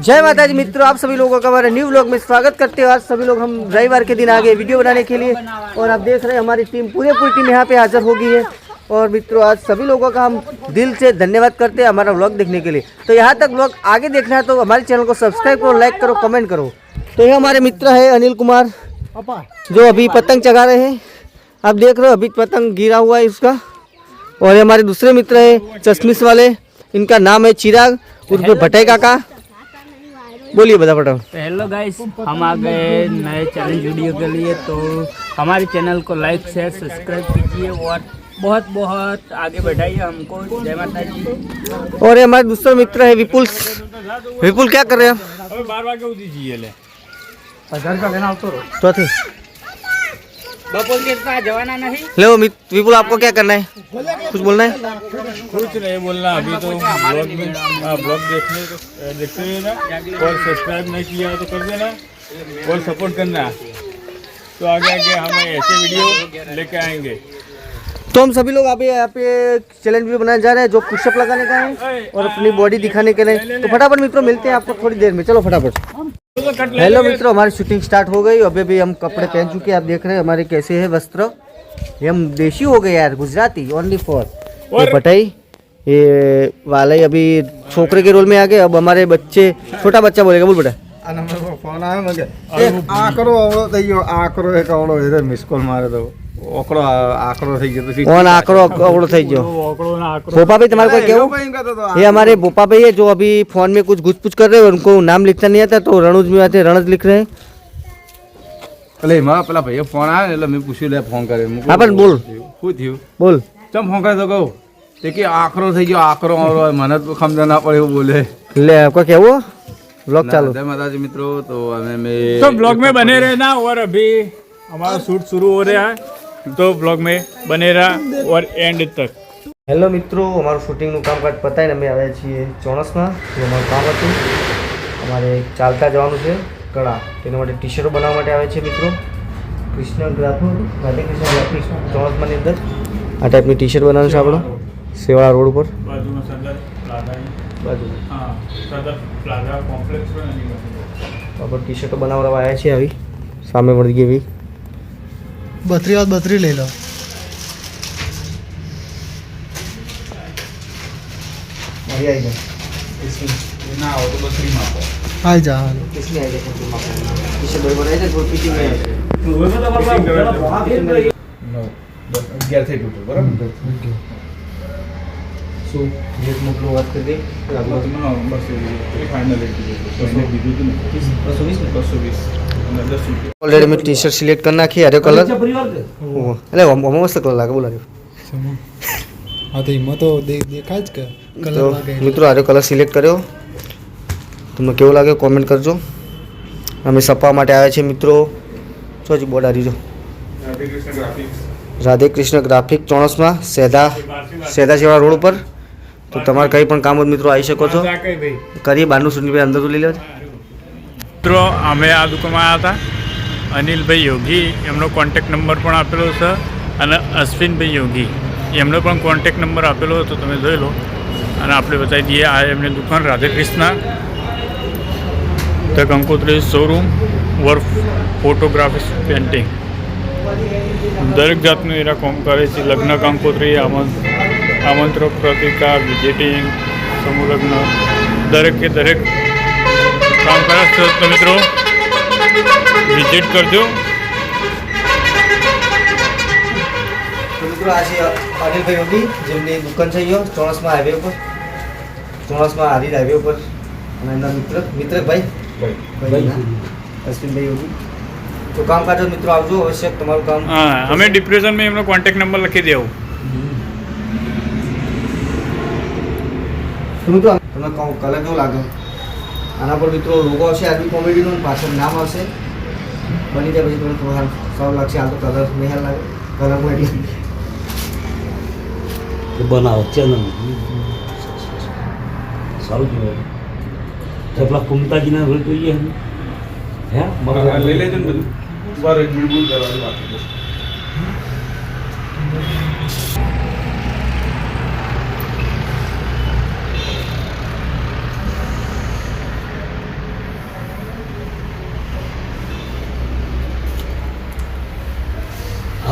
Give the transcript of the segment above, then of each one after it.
जय माता जी मित्रों, आप सभी लोगों का हमारे न्यू ब्लॉग में स्वागत करते हैं। आज सभी लोग हम रविवार के दिन आ गए वीडियो बनाने के लिए और आप देख रहे हैं, हमारी टीम पूरे पूरी टीम यहाँ पे हाजिर हो गई है। और मित्रों, आज सभी लोगों का हम दिल से धन्यवाद करते हैं हमारा ब्लॉग देखने के लिए। तो यहाँ तक ब्लॉग आगे देखना है तो हमारे चैनल को सब्सक्राइब करो लाइक करो कमेंट करो। तो ये हमारे मित्र है अनिल कुमार, जो अभी पतंग चगा रहे हैं। आप देख रहे हो, अभी पतंग गिरा हुआ है उसका और ये हमारे दूसरे मित्र है, चश्मिश वाले। इनका नाम है चिराग, उर्फ़ भट्टाई काका। बोलिए बता पटाओ तो हेलो गाइस हम आ गए नए चैलेंज वीडियो के लिए तो हमारे चैनल को लाइक शेयर सब्सक्राइब कीजिए और बहुत बहुत आगे बढ़ाइए हमको। जय माता जी और ये हमारे दूसरे मित्र है विपुल। विपुल क्या कर रहे हैं? अबे बार बार क्यों दीजिए ले। हज़ार का लेना तो चौथे बापुल के इतना जवाना नहीं। ले विपुल आपको क्या करना है? कुछ बोलना है? कुछ नहीं बोलना अभी तो ब्लॉग में हाँ, ब्लॉग देखने को देखते रहना और सब्सक्राइब नहीं किया तो कर देना। और सपोर्ट करना। तो आगे आगे हम ऐसे वीडियो लेके आएँगे। तो हम सभी लोग अभी यहाँ पे चैलेंज वीडियो बनाने जा रहे हैं जो पुशअप लगाने का है और अपनी बॉडी दिखाने के लिए। तो फटाफट मित्रों मिलते हैं आपको थोड़ी देर में। चलो फटाफट। हेलो मित्रों हमारी शूटिंग स्टार्ट हो गई। अभी भी हम कपड़े पहन चुके हैं। आप देख रहे हैं हमारे कैसे है वस्त्र। ये हम देशी हो गए यार गुजराती ओनली फॉर ये पटाई ये वाले अभी छोकरे के रोल में आ गए अब हमारे बच्चे छोटा बच्चा बोलेगा बोल बेटा આ નંબર પર ફોન આવ્યો ને કે એ આંકડો અવળો થઈ ગયો આંકડો એક અવળો એ મિસ કોલ મારે તો ઓકડો આ- આંકડો થઈ ગયો પછી कौन आंकड़ो अवड़ो થઈ ગયો आंकड़ो ना आंकड़ो पोपा भाई तुम्हारे को એવું केवो કઈ કહેતો હતો ये हमारे बोपा भाई है जो अभी फोन में कुछ घुस पुछ कर रहे हैं उनको नाम लिखना नहीं आता तो रणुज में आते रणज लिख रहे हैं એટલે એમાં પેલા ભાઈએ ફોન આવ્યો ને એટલે મેં પૂછ્યું લે ફોન કર્યો મેં હા, પણ બોલ. શું થયું बोल ચમ ફોન કર્યો તો કહું તે કે આંકડો થઈ ગયો આંકડો આવડો મને તો ખમતા ના પડે એવું બોલે ले आपका क्या हुआ व्लॉग चालू જય માતાજી મિત્રો તો અમે तो મેં ब्लॉग में बने रहना और अभी हमारा शूट शुरू हो रहा है तो ब्लॉग में बने रहा और एंड तक હેલો મિત્રો અમારું શૂટિંગનું કામકાજ પતાવીને અમે આવ્યા છીએ ચોણસમાં તો અમારું કામ હતું અમારે ચાલતા જવાનું છે કળા તેના માટે ટી શર્ટો બનાવવા માટે આવે છે મિત્રો કૃષ્ણ ગ્રાફર રાધે કૃષ્ણ ગ્રાફિક ચોણસમાની અંદર આ ટાઈપની ટી શર્ટ બનાવવાનું છે આપણો સેવાળા રોડ ઉપર બાજુમાં હા પણ નથી બરાબર ટી શર્ટો બનાવવા આવ્યા છે આવી. સામે વળગી એવી. બત્રી વાત બત્રી લઈ લો. આવી આવી જાય ના આવો. તો બત્રીમાં આપો આવી અગિયાર થઈ ગયું બરાબર? સો રેટ મોકલો વાત કરી ઓલરેડી મેં ટી શર્ટ સિલેક્ટ કરી નાખી અરે કલર એટલે મસ્ત કલર લાગે બોલા હા તો એમાં દેખાય જ કે મિત્રો આરે કલર સિલેક્ટ કર્યો. તમને કેવો લાગ્યો કોમેન્ટ કરજો. અમે સપા માટે આવ્યા છીએ મિત્રો. સોજી બોર્ડ આવી જો. રાધે કૃષ્ણ ગ્રાફિક ચોણસમાં સેદા સેદા સેવા રોડ ઉપર. તો તમારે કંઈ પણ કામ હોય મિત્રો આવી શકો છો. કરીએ બહારનું શૂટિંગ ભાઈ અંદર તો લઈ લેવા મિત્રો અમે આ દુકાનમાં આવ્યા હતા. અનિલભાઈ યોગી એમનો કોન્ટેક નંબર પણ આપેલો છે. અને અશ્વિનભાઈ યોગી એમનો પણ કોન્ટેક નંબર આપેલો હતો તમે જોઈ લો. અને આપણે બતાવી દઈએ આ એમની દુકાન રાધેકૃષ્ણ ધ કંકોત્રી શોરૂમ વર્ફ ફોટોગ્રાફી પેન્ટિંગ દરેક જાતનું એરા કામ કરે છે. લગ્ન કંકોત્રી આમંત આમંત્રક પ્રતિકા વિજેટિંગ સમુલગ્ન દરેકે દરેક કે દરેક કામ કરે તો મિત્રો વિઝિટ કરજો. મિત્રો આ છે અનિલભાઈ યોગી જેમની દુકાન છે અહીંયા ચોણસમાં હાઈવે ઉપર. ચોણસમાં હારી હાઈવે ઉપર. અને એમના મિત્ર મિત્ર ભાઈ. ભાઈ અશ્વિનભાઈ યોગી તો કામકાજ હોય મિત્રો આવજો અવશ્ય તમારું કામ. હા અમે ડિપ્રેશનમાં એમનો કોન્ટેક નંબર લખી દેવું. તો મિત્રો તમને કહું કલર કેવું લાગે? આના પર મિત્રો લોકો આવશે આજની કોમેડીનો પાછળ નામ આવશે બની જાય પછી તમને થોડા સારું લાગશે હાલ તો કલર નહીં લાગે કલર હું એટલે બનાવો ચેનલ. સારું કહેવાય તો પેલા કુમતાજીના રોલ જોઈએ હે હે? લઈ લેજો ને બધું. બરાબર બિલકુલ કરવાની વાત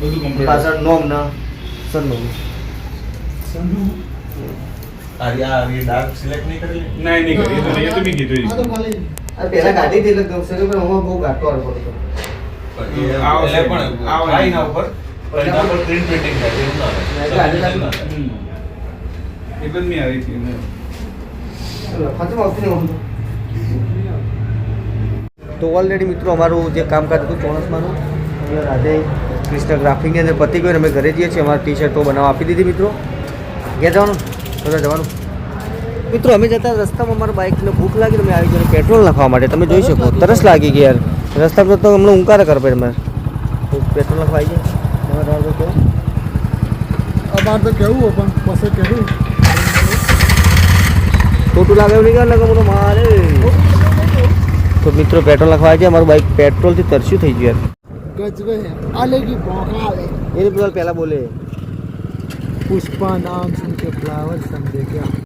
બધું હતું આવી નોમ લગન કર્યું. તો તાલુકો પાટણ પડે અને આગળ જાઓ. દાદા હું ઓમો સેટ થાય ને આવો બે સાઈઝ આ જ સાઈઝ ઓમો લુક કરી દેજો એક સાઈઝ લોગો બનાવવા એટલે સાથી ઉપર પાછળ નોમ ના સરનું આ પહેલા કાઢી હતી એટલે ગમશે નહીં, પણ ઓમો બહુ ઘાટો આવવો પડતો એટલે આજે લાગ્યું. લખવામાં આવતું નહીં ઓમ. તો ઓલરેડી મિત્રો અમારું જે કામકાજ હતું ચોણસમાનું એ રાધે કૃષ્ણ ગ્રાફિંગની અંદર પતી ગયું અમે ઘરે જઈએ છીએ. અમારા ટી શર્ટો બનાવવા આપી દીધી મિત્રો. ઘેર જવાનું? બધા જવાનું. મિત્રો અમે જતા રસ્તામાં અમારા બાઇકને ભૂખ લાગી અમે આવી ગયો પેટ્રોલ નાખવા માટે. તમે જોઈ શકો તરસ લાગી ગઈ યાર. રસ્તા પર તો અમને ઉંકાર કરે પડે મારે પેટ્રોલ નાખવા આવી જોતો. અમારે તો કેવું પણ પછી કેવું? ખોટું લાગે એવું નહીં નકર મોટો મારે. તો મિત્રો પેટ્રોલ નાખવા આવી ગયા. અમારું બાઇક પેટ્રોલથી તરસ્યું થઈ ગયું યાર. ગજવે આલેગી ભોંકા આવે. એને પેલા બોલે. પુષ્પા નામ સુન કે ફ્લાવર સમજે ક્યાં?